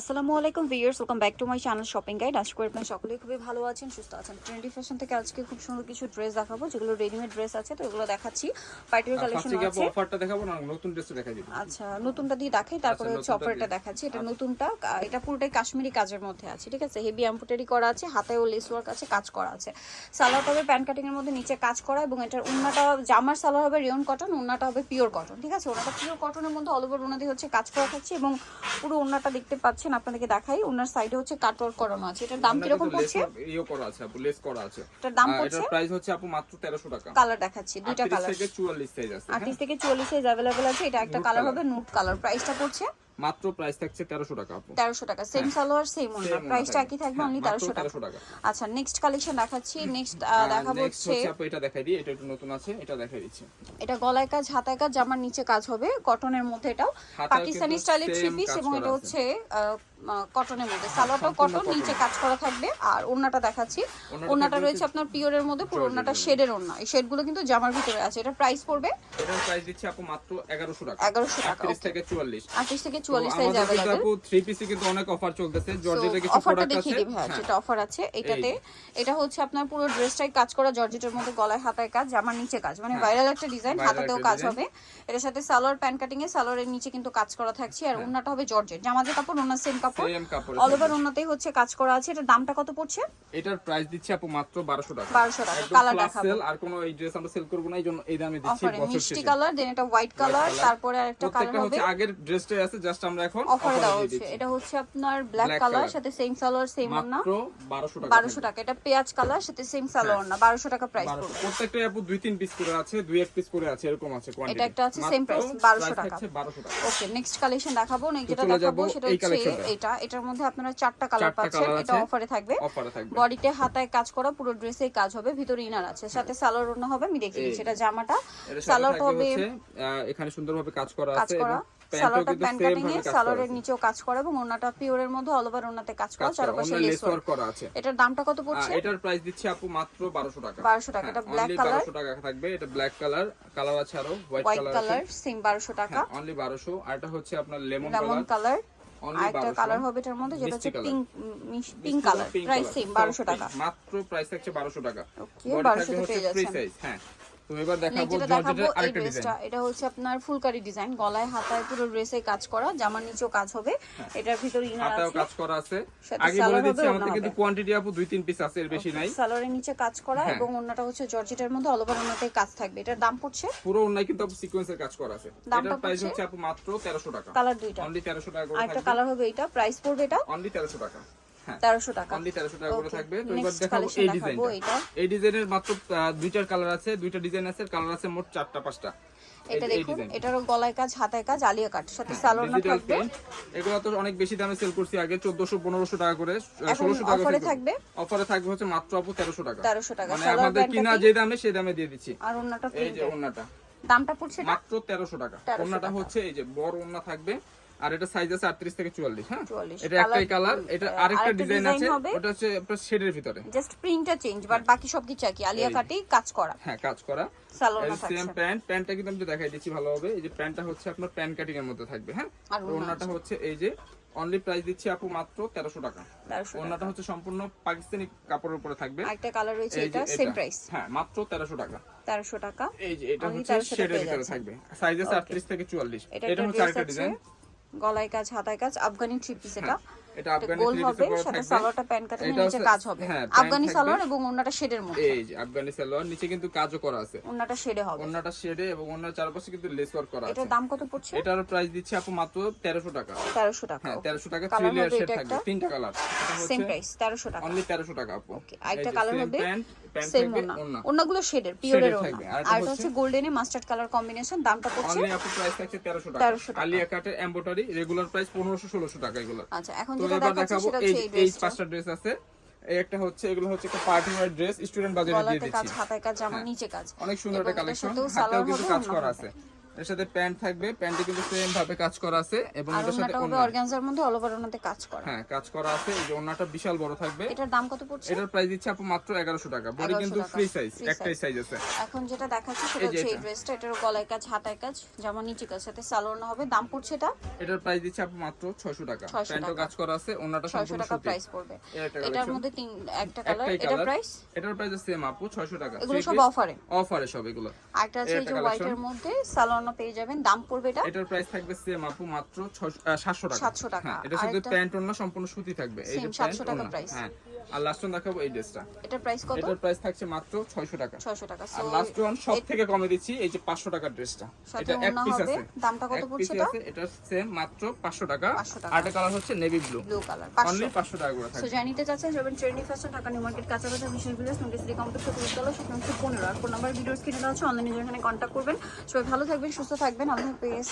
আসসালামু আলাইকুম viewers welcome back to my channel shopping guide আশা করি আপনারা সকলেই খুবই ভালো আছেন সুস্থ আছেন। ট্রেন্ডি ফ্যাশন থেকে আজকে খুব সুন্দর কিছু ড্রেস দেখাবো যেগুলো রেডিমেড ড্রেস আছে তো এগুলো দেখাচ্ছি। পার্টির কালেকশন আছে। অফারটা দেখাবো না নতুন ড্রেসটা দেখাই দিব। আচ্ছা নতুনটা দিয়ে দেখাই তারপরে আচ্ছা, হচ্ছে নতুনটা অফারটা দেখাচ্ছি। এটা নতুনটা এটা পুরোটাই কাশ্মীরি কাজের মধ্যে আছে ঠিক আছে? হেভি এমব্রয়ডারি করা আছে হাতেও লেস ওয়ার্ক আছে কাজ করা আছে। সালোয়ার হবে প্যান্ট কাটিং এর মধ্যে নিচে কাজ করা এবং এটার উন্নাটা জামার সালোয়ার হবে রিয়ন কটন উন্নাটা হবে পিওর কটন ঠিক আছে? ওনাটা পিওর কটনের মধ্যে অল ওভার ওনাদের হচ্ছে কাজ করা থাকছে এবং পুরো উন্নাটা দেখতে পাচ্ছেন আপনাদেরকে দেখাই। ওনার সাইডে হচ্ছে কাটওয়ার্ক করানো আছে। এটার দাম কীরকম পড়ছে? ইও করা আছে আপু লেস করা আছে। এটার দাম পড়ছে? এটার প্রাইস হচ্ছে আপু মাত্র 1300 টাকা। কালার দেখাচ্ছি দুইটা 38 কালার থেকে 44 সাইজ আছে হ্যাঁ? আটত্রিশ থেকে চুয়াল্লিশ সাইজ अवेलेबल আছে এটা একটা কালার হবে নুট কালার প্রাইসটা পড়ছে মাত্র প্রাইস থাকছে 1300 টাকা আপু। তেরোশো টাকা। সেম সালোয়ার সেম ওনা প্রাইসটা একই থাকবে হ্যাঁ, অনলি টাকা। 1300 টাকা। আচ্ছা নেক্সট কালেকশন দেখাচ্ছি। নেক্সট দেখাবো নেক্সট হচ্ছে আপু এটা দেখাই দিই। এটা একটু নতুন আছে এটা দেখাই দিচ্ছি। এটা গলায় কাজ হাতায় কাজ জামার নিচে কাজ হবে কটনের মধ্যে এটাও। পাকিস্তানি স্টাইলে থ্রি পিস এবং এটা। হচ্ছে কটনের মধ্যে। সালোয়ারটাও কটন নিচে কাজ করা থাকবে। আর ওন্নাটা দেখাচ্ছি। ওড়নাটা রয়েছে আপনার পিওরের মধ্যে পুরো এর শেডের ওন্না এই শেডগুলো কিন্তু জামার ভিতরে আছে। এটা প্রাইস পড়বে এটার প্রাইস দিচ্ছি আপু মাত্র 1100 টাকা। 1100 টাকা, 38 okay. থেকে 44 আটত্রিশ থেকে তো চুয়াল্লিশ সাইজ আমাদের আপু 3 পিসে কিন্তু অনেক অফার চলতেছে। জর্জেটের কিছু প্রোডাক্ট দেখিয়ে আছে। দিই হ্যাঁ হ্যাঁ। যেটা অফার আছে এটাতে। এটা হচ্ছে আপনার পুরো ড্রেসটাই কাজ করা জর্জেটের মধ্যে গলায় হাতায় কাজ জামার নিচে কাজ। মানে ভাইরাল একটা ডিজাইন হ্যাঁ। হাতাতেও কাজ হবে। এটার সাথে সালোয়ার প্যান্ট কাটিং এ সালোয়ারের নিচে কিন্তু কাজ করা থাকছে। আর ওন্নাটা হবে জর্জেট জামাজের কাপড় ওন্না সেম কাপড় কাপড় অল ওভার হচ্ছে কাজ করা আছে। এটার দামটা কত পড়ছে? এটার প্রাইস দিচ্ছি আপু মাত্র 1200 টাকা। 1200 টাকা। কালার দেখাবো। আর কোনো এই ড্রেস আমরা সেল করব না এই এই দামে দিচ্ছি বছর মিষ্টি কালার দেন এটা হোয়াইট কালার তারপরে আরেকটা কালার হবে। হচ্ছে আগের ড্রেসটাই আছে জাস্ট আমরা এখন অফারে offer হচ্ছে। এটা হচ্ছে আপনার ব্ল্যাক কালার সাথে সেম সালোয়ার সেম ওন্না মাত্র 1200 টাকা বারোশো টাকা। এটা পেঁয়াজ কালার সাথে সেম সালোয়ার না বারোশো টাকা প্রাইস 1200 পড়বে। প্রত্যেকটাই আপু দুই তিন পিস করে আছে দুই এক পিস করে আছে এরকম আছে কোয়ান্টিটি এটা একটা আছে same price, 1200 টাকা। 1200 টাকা। ওকে নেক্সট কালেকশন দেখাবো। নেক্সট যেটা দেখাবো সেটা হচ্ছে collectionটা। এটা এটার মধ্যে আপনারা চারটা কালার পাচ্ছেন এটা অফারে থাকবে। অফারে থাকবে। বডিতে হাতায় কাজ করা পুরো ড্রেসে কাজ হবে ভিতরে ইনার আছে সাথে সালোয়ার ওড়না হবে আমি দেখিয়ে দিচ্ছি এটা জামাটা। সালোয়ারটা হবে এখানে সুন্দরভাবে কাজ করা আছে সালোয়ারটা কাটিং সেম এ ভাবে কাজ করা সালোয়ারের নিচেও কাজ করা এবং ওড়নাটা পিওরের মধ্যে অল ওভার ওড়নাতে কাজ করা চারপাশে লেস ওয়ার্ক করা আছে। এটার দামটা কত পড়ছে? এটার প্রাইস দিচ্ছি আপু মাত্র 1200 টাকা। 1200 টাকা, এটা black color। 1200 টাকা থাকবে এটা ব্ল্যাক কালার কালার আছে আরও হোয়াইট হোয়াইট কালার কালার আছে সেম বারোশো টাকা। অনলি 1200 আর এটা হচ্ছে আপনার লেমন কালার কালার আরেকটা 1200 কালার হবে এটার মধ্যে যেটা হচ্ছে। Pink pink colour price same soft বারোশো pink, টাকা। মাত্র প্রাইস থাকছে 1200 টাকা। ওকে 1200 থাকবে পেয়ে যাচ্ছেন হ্যাঁ। তো এবার দেখাবো জর্জেটের আরেকটা ডিজাইন এটা হচ্ছে আপনার ফুলকারি ডিজাইন গলায় হাতায় পুরো ড্রেসে কাজ করা জামার নিচেও কাজ হবে। এটার ভিতরে ইনার হ্যাঁ। আছে। কাজ করা আছে। আগে বলে দিচ্ছি আমাদের কিন্তু কোয়ান্টিটি আপু দুই তিন পিস আছে এর বেশি নাই। সালোয়ারের নিচে কাজ করা হ্যাঁ। এবং অন্যটা হচ্ছে জর্জেটের মধ্যে অল ওভার ওন্নাতে কাজ থাকবে। এটার দাম পড়ছে? পুরো অন্যায় কিন্তু আপু সিকোয়েন্সের কাজ করা আছে। এটার প্রাইস হচ্ছে আপু মাত্র 1300 টাকা। কালার দুইটা। অনলি 1300 টাকা করে থাকবে। কালার হবে এটা প্রাইস পড়বে এটা। অনলি 1300 টাকা। হ্যাঁ তেরোশো টাকা। অনলি 1300 টাকা করে থাকবে। তো এবার দেখাবো এই দেখাবো এই ডিজাইনের মাত্র দুইটার কালার আছে দুইটা ডিজাইন আছে কালার আছে মোট চারটা পাঁচটা। এটা দেখুন এটারও গলায় কাজ হাতায় কাজ আলিয়া কাট সাথে সালোয়ার থাকবে। এগুলো তো অনেক বেশি দামে সেল করছি আগে 1400 1500 টাকা করে 1600 টাকা offer থাকবে? অফারে থাকবে হচ্ছে মাত্র আপু 1300 টাকা। 1300 টাকা। মানে আমাদের কিনা যে দামে সেই দামে দিয়ে দিচ্ছি। আর অন্যটা এই যে ওন্নাটা। দামটা পড়ছে মাত্র 1300 টাকা। 1300 ওন্নাটা হচ্ছে এই যে বড় ওন্না থাকবে। আর এটা সাইজ আছে 38 থেকে 44 হ্যাঁ? এটা একটাই কালার এটা আরেকটা ডিজাইন আছে ওটা হচ্ছে আপনার শেডের ভিতরে। জাস্ট প্রিন্টটা চেঞ্জ বাট বাকি সব কিছু একই আলিয়া কাটেই কাজ করা। হ্যাঁ কাজ করা। সেম প্যান্ট প্যান্টটা কিন্তু আমি দেখাই দিচ্ছি ভালোভাবে এই যে প্যান্টটা হচ্ছে আপনার প্যান্ট কাটিং এর মধ্যে থাকবে হ্যাঁ? আর ওড়না ওন্নাটা হচ্ছে এই যে অনলি প্রাইস দিচ্ছি আপু মাত্র 1300 টাকা। 1300 ওন্নাটা হচ্ছে সম্পূর্ণ পাকিস্তানি কাপড়ের উপরে থাকবে। আরেকটা কালার রয়েছে এটা সেম প্রাইস হ্যাঁ মাত্র 1300 টাকা। 1300 টাকা। এই যে এটা হচ্ছে 1300 শেডের ভিতরে থাকবে। সাইজ আছে 38 থেকে 44 এটা এটা হচ্ছে আরেকটা ডিজাইন গলায় কাজ হাতায় কাজ আফগানি থ্রি পিস এটা। এটা এটা আফগানি গোল হবে সাথে সালোয়ারটা প্যান্ট কাটিং নিচে কাজ হবে। হ্যাঁ, আফগানি সালোয়ার এবং ওন্নাটা শেডের মধ্যে। এই যে আফগানি সালোয়ার নিচে কিন্তু কাজও করা আছে। ওন্নাটা শেডে হবে। ওন্নাটা শেডে এবং ওন্নার চারপাশে কিন্তু লেস ওয়ার্ক করা আছে। এটার দাম কত পড়ছে? এটার প্রাইস দিচ্ছি আপু মাত্র 1300 টাকা। 1300 টাকা হ্যাঁ 1300 টাকা Colour থ্রি লেয়ার শেড থাকবে। তিনটা কালার সেম প্রাইস 1300 টাকা। অনলি 1300 টাকা আপু। ওকে আরেকটা কালার হবে সেম ওনা ওনাগুলো শেডের পিওরের ওনা আর এটা হচ্ছে- গোল্ডেনে মাস্টার্ড কালার কম্বিনেশন দামটা পড়ছে অনলি আপু প্রাইস থাকছে 1300 টাকা। 1300 টাকা। আলিয়া কাটের এমব্রয়ডারি রেগুলার প্রাইস 1500 1600 টাকা এগুলো। আচ্ছা এখন যেটা দেখাবো এই এই পাঁচটা ড্রেস আছে। এই একটা হচ্ছে এগুলো হচ্ছে একটা পার্টি ওয়্যার ড্রেস স্টুডেন্ট বাজারে দিয়ে দিচ্ছি। কাজ হাতায় কাজ জামার হ্যাঁ। নিচে কাজ। অনেক সুন্দর একটা কালেকশন হাতেও কিছু কাজ করা আছে। এর সাথে প্যান্ট থাকবে। প্যান্টে কিন্তু সেম ভাবে কাজ করা আছে এবং এটার সাথে অর্গানজার মধ্যে অল ওভার কাজ করা। হ্যাঁ কাজ করা আছে। এই যে বিশাল বড় থাকবে। এটার দাম কত পড়ছে? এটার প্রাইস দিচ্ছে আপু মাত্র এগারোশো টাকা। বডি কিন্তু ফ্রি সাইজ একটাই সাইজ আছে। এখন যেটা দেখাচ্ছি সেটা হচ্ছে এই ড্রেসটা এটার গলায় কাজ হাতায় কাজ জামা নিচে কাজ সাথে সালোয়ার হবে। দাম পড়ছে এটা? এটার প্রাইস দিচ্ছে আপু মাত্র ছয়শো টাকা। প্যান্টও কাজ করা আছে সম্পূর্ণ টাকা প্রাইস পড়বে। এটার মধ্যে তিন একটা কালার এটার প্রাইস এটার প্রাইস সেম আপু ছয়শো টাকা। এগুলো সব অফারে অফারে সব এগুলো। আরেকটা আছে এই যে হোয়াইটের মধ্যে সালোয়ার পেয়ে যাবেন। দাম পড়বে এটা? এটার প্রাইস থাকবে সেম আপু মাত্র সাতশো টাকা। 700 টাকা। হ্যাঁ, এটা শুধু প্যান্ট অন্য সম্পূর্ণ সুতি থাকবে। এই যে 700 টাকা ওড়না। আর লাস্ট ওয়ান দেখাবো এই ড্রেসটা এটার প্রাইস কত? এটার প্রাইস থাকছে মাত্র ছয়শো টাকা। ছয়শো টাকা। আর লাস্ট ওয়ান সব থেকে কমে দিচ্ছি এই যে পাঁচশো টাকার ড্রেসটা এটা এক পিস আছে। দামটা কত পড়ছে এটা? এটা সেম মাত্র পাঁচশো টাকা। 500 টাকা। আর একটা কালার হচ্ছে navy blue blue colour only পাঁচশো পাঁচশো টাকা করে সো জানিতে চাচ্ছেন যাবেন trendy fashion Dhaka new market কাঁচাবাজার notice the computer পরিচালক সেখানে হচ্ছে পনেরো। আর ফোন নাম্বার ভিডিওস কিনে দেওয়া হচ্ছে অনলাইনে যেখানে কন্ট্যাক্ট করবেন। সবাই ভালো থাকবেন সুস্থ থাকবেন। আল্লাহ হাফেজ।